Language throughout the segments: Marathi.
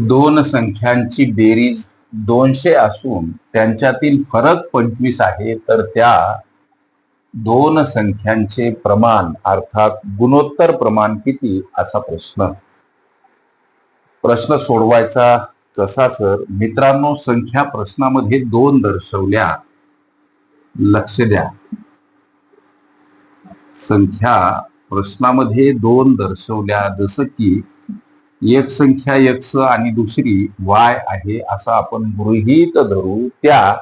दोन संख्यांची बेरीज दोनशे असून त्यांच्यातील फरक पंचवीस आहे तर त्या दोन संख्यांचे प्रमाण अर्थात गुणोत्तर प्रमाण किती असा प्रश्न. प्रश्न सोडवायचा कसा सर? मित्रांनो संख्या प्रश्नामध्ये दोन दर्शवल्या. लक्ष द्या. संख्या प्रश्नामध्ये दोन दर्शवल्या जसं की एक संख्या एक्स आणि दुसरी वाय आहे असं आपण गृहीत धरू. त्या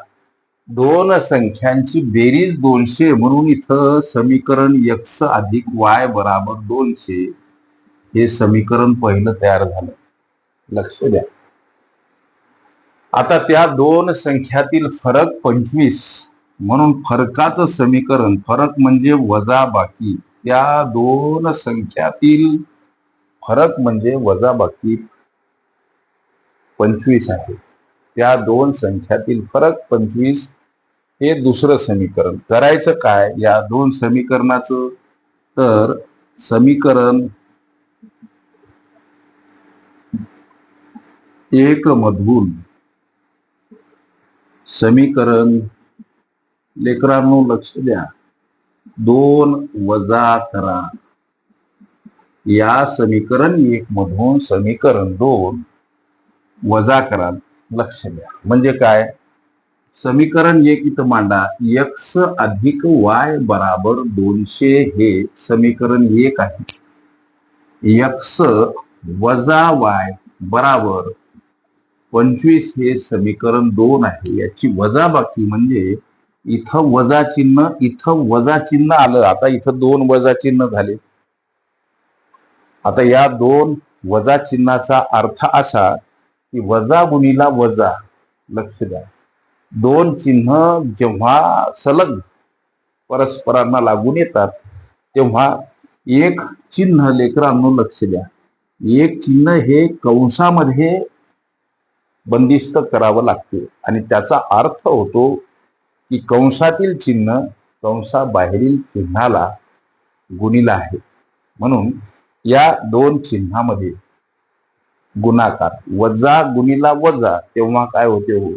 दोन संख्यांची बेरीज दोनशे म्हणून इथं समीकरण एक्स अधिक वाय बराबर दोनशे. हे समीकरण पहिलं तयार झालं. लक्ष द्या. आता त्या दोन संख्यातील फरक पंचवीस म्हणून फरकाचं समीकरण फरक म्हणजे वजा बाकी त्या दोन संख्यातील फरक म्हणजे वजाबाकी पंचवीस आहे. त्या दोन संख्यातील फरक पंचवीस हे दुसरं समीकरण. करायचं काय? या दोन समीकरणाचं. तर समीकरण एक मधून समीकरण लेकरांनो लक्ष द्या. दोन वजा करा. या समीकरण एक मधून समीकरण दोन वजा करा लक्ष द्या. म्हणजे काय? समीकरण एक इथं मांडा. एक्स अधिक वाय बराबर दोनशे हे समीकरण एक आहे. एक्स वजा वाय बराबर पंचवीस हे समीकरण दोन आहे. याची वजाबाकी म्हणजे इथं वजा चिन्ह इथं वजा चिन्ह आलं. आता इथं दोन वजा चिन्ह झाले. आता या दोन वजा चिन्हाचा अर्थ असा की वजा गुणीला वजा. लक्ष द्या. दोन चिन्ह जेव्हा सलग परस्परांना लागून येतात तेव्हा एक चिन्ह लेकरांनो लक्ष द्या. एक चिन्ह हे कंसामध्ये बंदिस्त करावं लागते आणि त्याचा अर्थ होतो की कंसातील चिन्ह कंसाबाहेरील चिन्हाला गुणीला आहे. म्हणून या दोन चिन्हामध्ये गुणाकार. वजा गुणीला वजा तेव्हा काय होते हो?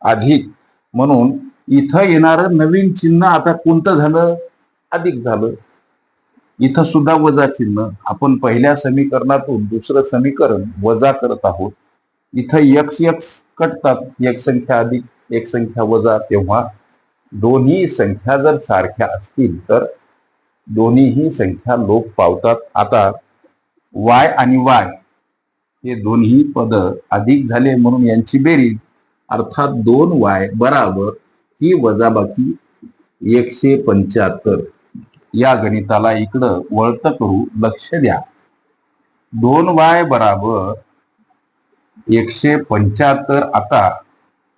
अधिक. म्हणून इथं येणारं नवीन चिन्ह आता कोणतं झालं? अधिक झालं. इथं सुद्धा वजा चिन्ह. आपण पहिल्या समीकरणातून दुसरं समीकरण वजा करत आहोत. इथं यक्स यक्स कटतात. एक संख्या अधिक एक संख्या वजा. तेव्हा दोन्ही संख्या जर सारख्या असतील तर दोन्हीही संख्या लोप पावतात. आता वाय आणि वाय हे दोन्ही पद अधिक झाले म्हणून यांची बेरीज. अर्थात दोन वाय बराबर ही वजाबाकी एकशे पंच्याहत्तर. या गणिताला इकडं वळत करू. लक्ष द्या. दोन वाय बराबर एकशे पंच्याहत्तर. आता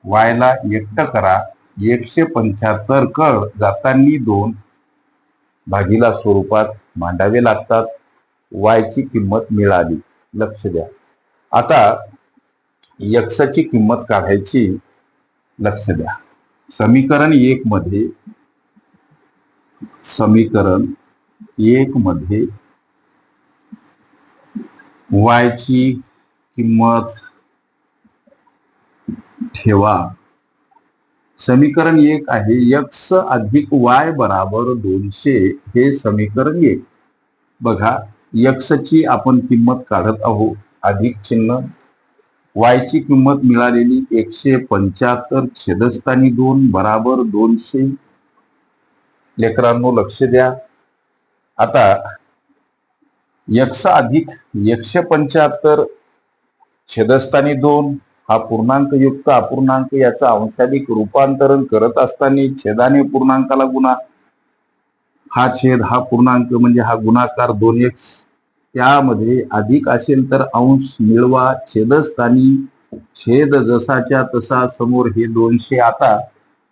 वायला एकटं करा. एकशे पंच्याहत्तर कळ जातानी दोन. भागीला स्वरूपात मांडावे लागतात. वायची किंमत मिळाली. लक्ष द्या. आता यक्षाची किंमत काढायची. लक्ष द्या. समीकरण एक मध्ये समीकरण एक मध्ये वायची किंमत ठेवा. समीकरण एक आहे यक्स अधिक वाय बराबर दोनशे हे समीकरण एक. बघा यक्सची आपण किंमत काढत आहोत अधिक चिन्ह. वायची किंमत मिळालेली एकशे पंच्याहत्तर छेदस्थानी दोन बराबर दोनशे. लेकरांनो लक्ष द्या. आता यक्स अधिक एकशे पंच्याहत्तर छेदस्थानी दोन हा पूर्णांक युक्त अपूर्णांक याचा अंशाधिक रूपांतरण करत असताना छेदाने पूर्णांकाला गुणा. हा छेद हा पूर्णांक म्हणजे हा गुणाकार दोन एक्स त्यामध्ये अधिक असेल तर अंश मिळवा छेदस्थानी. छेद जसाच्या तसा समोर हे दोनशे. आता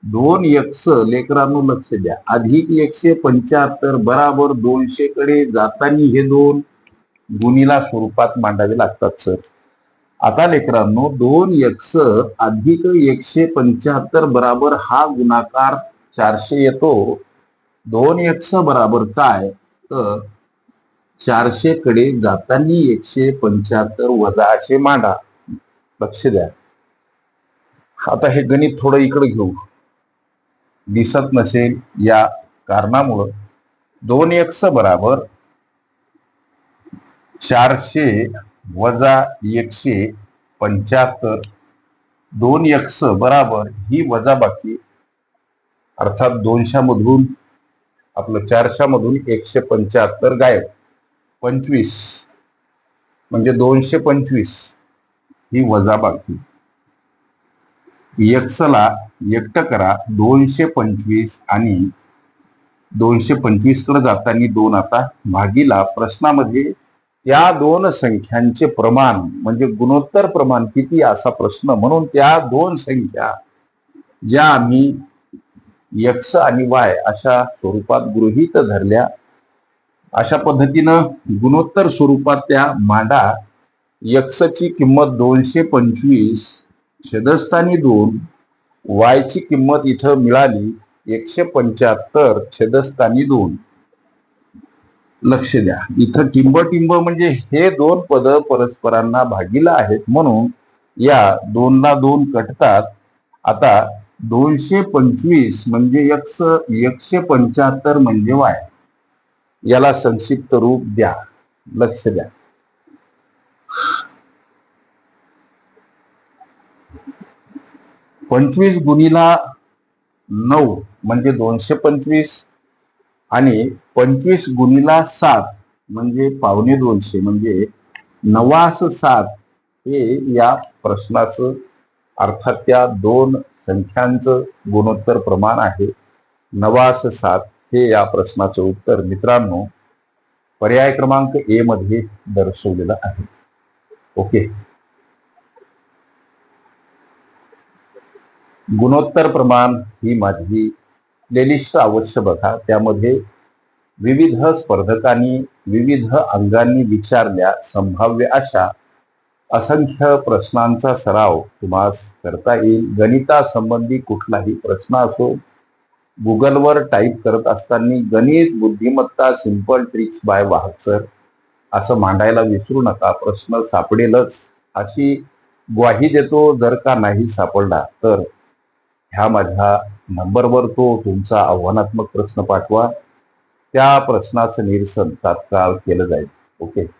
दोन एक्स लेकरांनो लक्ष द्या. अधिक एकशे पंच्याहत्तर बराबर दोनशे कडे जातानी हे दोन गुणीला स्वरूपात मांडावे लागतात सर. आता लेकरांनो दोन यक्ष अधिक एकशे पंच्याहत्तर बराबर हा गुणाकार चारशे येतो. दोन यक्ष बराबर काय? तर चारशे कडे जातानी एकशे पंच्याहत्तर वजा असे मांडा. लक्ष द्या. आता हे गणित थोडं इकडे घेऊ. दिसत नसेल या कारणामुळं. दोन यक्ष बराबर चारशे वजा एकशे पंच्याहत्तर. दोन एक्स बराबर ही वजाबाकी अर्थात दोनशामधून आपलं चारशामधून एकशे पंच्याहत्तर गायब. पंचवीस. म्हणजे दोनशे पंचवीस ही वजाबाकी एक्सला एकटं करा दोनशे पंचवीस आणि दोनशे पंचवीसकडे जाताना दोन आता भागीला प्रश्नामध्ये त्या दोन संख्यांचे प्रमाण म्हणजे गुणोत्तर प्रमाण किती असा प्रश्न. म्हणून त्या दोन संख्या ज्या आम्ही यक्स आणि वाय अशा स्वरूपात गृहीत धरल्या अशा पद्धतीनं गुणोत्तर स्वरूपात त्या मांडा. यक्षची किंमत दोनशे पंचवीस छेदस्थानी दोन वायची किंमत इथं मिळाली एकशे पंच्याहत्तर छेदस्थानी दोन. लक्ष द्या. इथं टिंब टिंब म्हणजे हे दोन पद परस्परांना भागीला आहेत म्हणून या दोनला दोन कटतात. आता दोनशे पंचवीस म्हणजे यक्ष एकशे पंच्याहत्तर म्हणजे वाय. याला संक्षिप्त रूप द्या. लक्ष द्या. पंचवीस गुणीला नऊ म्हणजे दोनशे पंचवीस. आणि पंचवीस गुणीला सात म्हणजे पावणे दोनशे म्हणजे नवास सात हे या प्रश्नाचं अर्थात त्या दोन संख्यांचं गुणोत्तर प्रमाण आहे. नवास सात हे या प्रश्नाचं उत्तर मित्रांनो पर्याय क्रमांक ए मध्ये दर्शवलेलं आहे. ओके. गुणोत्तर प्रमाण ही माझी प्लेलिस्ट अवश्य बघा. त्यामध्ये विविध स्पर्धकांनी विविध अंगांनी विचारल्या संभाव्य अशा असंख्य प्रश्नांचा सराव तुम्हास करता येईल. गणितासंबंधी कुठलाही प्रश्न असो गुगलवर टाईप करत असताना गणित बुद्धिमत्ता सिंपल ट्रिक्स बाय वाहक सर असं मांडायला विसरू नका. प्रश्न सापडेलच. अशी ग्वाही देतो जर का नाही सापडला तर ह्या माझ्या नंबरवर तो तुमचा आव्हानात्मक प्रश्न पाठवा. त्या प्रश्नाचं निरसन तात्काळ केलं जाईल. ओके?